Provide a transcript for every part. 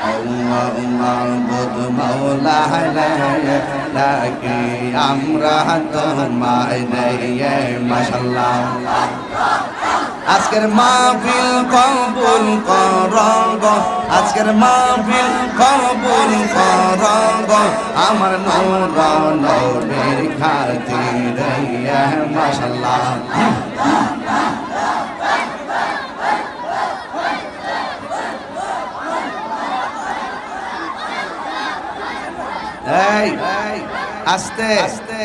মাবুদ মৌলা মাশাল্লাহ আজকের মাহফিল কবুল করগ আজকের মাহফিল কবুল করগ আমার নূর নবীর খাতির মাশাল্লাহ এই আস্তে আস্তে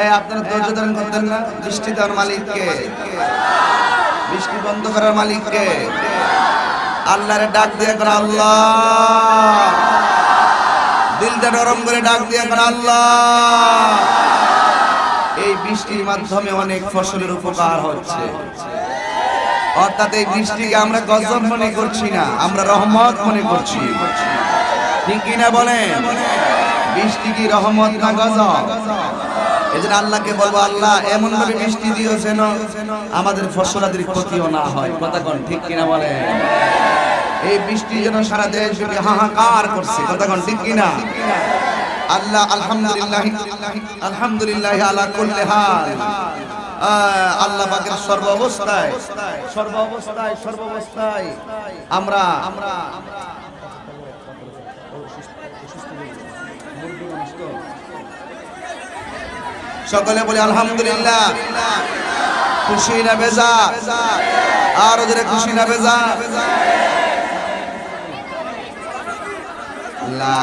এই আপনারা ধৈর্য ধারণ করতেন না। বৃষ্টি দেওয়ার মালিককে। বৃষ্টি বন্ধ করার মালিককে। আল্লাহরে ডাক দিয়ে করে আল্লাহ। দিলটা নরম করে ডাক দিয়ে করে আল্লাহ। এই বৃষ্টির মাধ্যমে অনেক ফসলের উপকার হচ্ছে। অর্থাৎ এই বৃষ্টিকে আমরা গজব মনে করছি না, আমরা রহমত মনে করছি। ঠিক কিনা বলেন? বৃষ্টি কি রহমত না গজব? জন্য আল্লাহকে বলব, আল্লাহ এমন ভাবে বৃষ্টি দিও আমাদের ফসলাদের ক্ষতিও না হয়। কথা কোন, ঠিক কিনা বলেন? এই বৃষ্টি যেন সারা দেশ হাহাকার করছে। কথা কোন, ঠিক কিনা? আল্লাহ, আলহামদুলিল্লাহ আলহামদুলিল্লাহ আলা কুল্লি হাল। আল্লাহ পাকের সর্ব অবস্থায় সর্ব অবস্থায় সর্ব অবস্থায় আমরা আমরা সকলে বলি আলহামদুলিল্লাহ। খুশি না বেজা আর ওদের খুশি না বেজা লা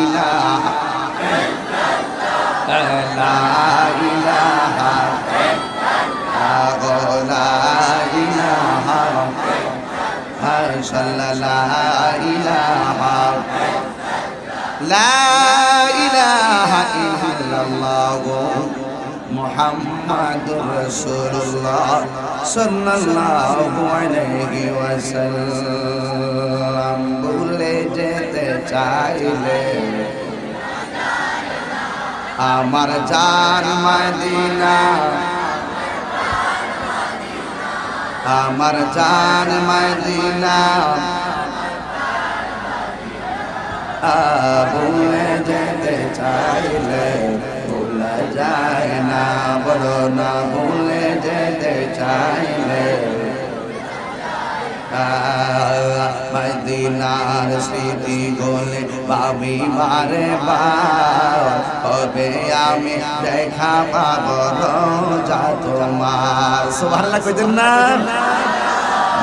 ইলাহা লা ইলাহা লা ইলাহা সাল্লাল্লাহু ইলাহা লা ইলাহা ইল্লাল্লাহ মুহাম্মাদুর আমার জান মদিনা। আমার জান মদিনা। ভুলে যেতে চাইলে ভুলা যায় না, বলো না ভুলে যেতে চাইলে। মদিনার স্মৃতি গোলে পাবি বারে বার কবে আমি দেখা পাব যা তোমার। সুবহানাল্লাহ কইতেন না?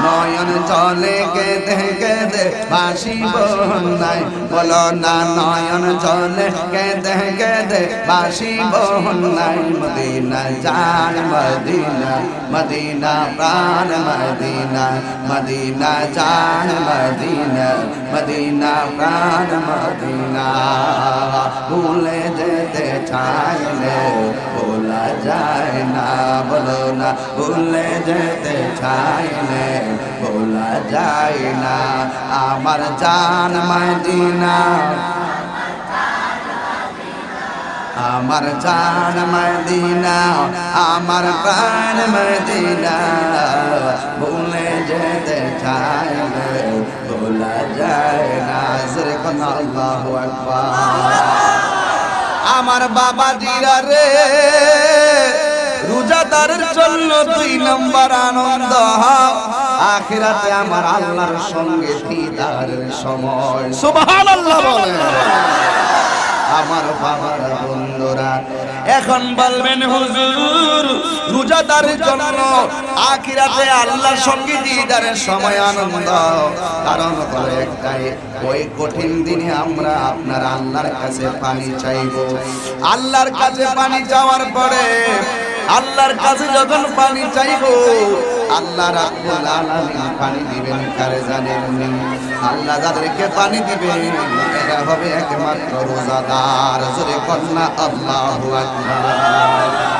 নয়ন জলে কেঁদে কেঁদে বাসি বন্যায় বলো না, নয়ন জলে কেঁদে কেঁদে বাসি বন্যায় মদিনা জান মদিনা মদিনা প্রাণ, মদিনা মদিনা জান মদিনা মদিনা প্রাণ, মদিনা। ভুলে যেতে চাইলে যায় না, বলো না, ভুলে যেতে চাইলে বলা যায় না। আমার জান মদিনা, আমার জান মদিনা, আমার প্রাণ মদিনা। ভুলে যেতে চাইলে বলা যায় না। জোরে কোন আল্লাহু আকবার। আমার বাবা জিরা রে। রোজাদারের জন্য দুই নম্বর আনন্দ আখিরাতে আমার আল্লাহর সঙ্গে দিদারের সময়। সুবহানাল্লাহ বলেন। আমার বাবার বন্ধুরা এখন বলবেন হুজুর রোজাদারের জন্য আখিরাতে আল্লাহর সঙ্গে দিদারের সময় আনন্দ। কারণ হলো একটাই, ওই কঠিন দিনে আমরা আপনার আল্লাহর কাছে পানি চাইব। আল্লাহর কাছে পানি চাওয়ার পরে আল্লাহর কাছে যখন পানি চাইব আল্লাহ রাব্বুল আলামিন পানি দিবেন কারে জানেন? আল্লাহ যাদেরকে পানি দিবেন, এরা হবে একমাত্র রোজাদার জোরে কন্যা, আল্লাহু আকবার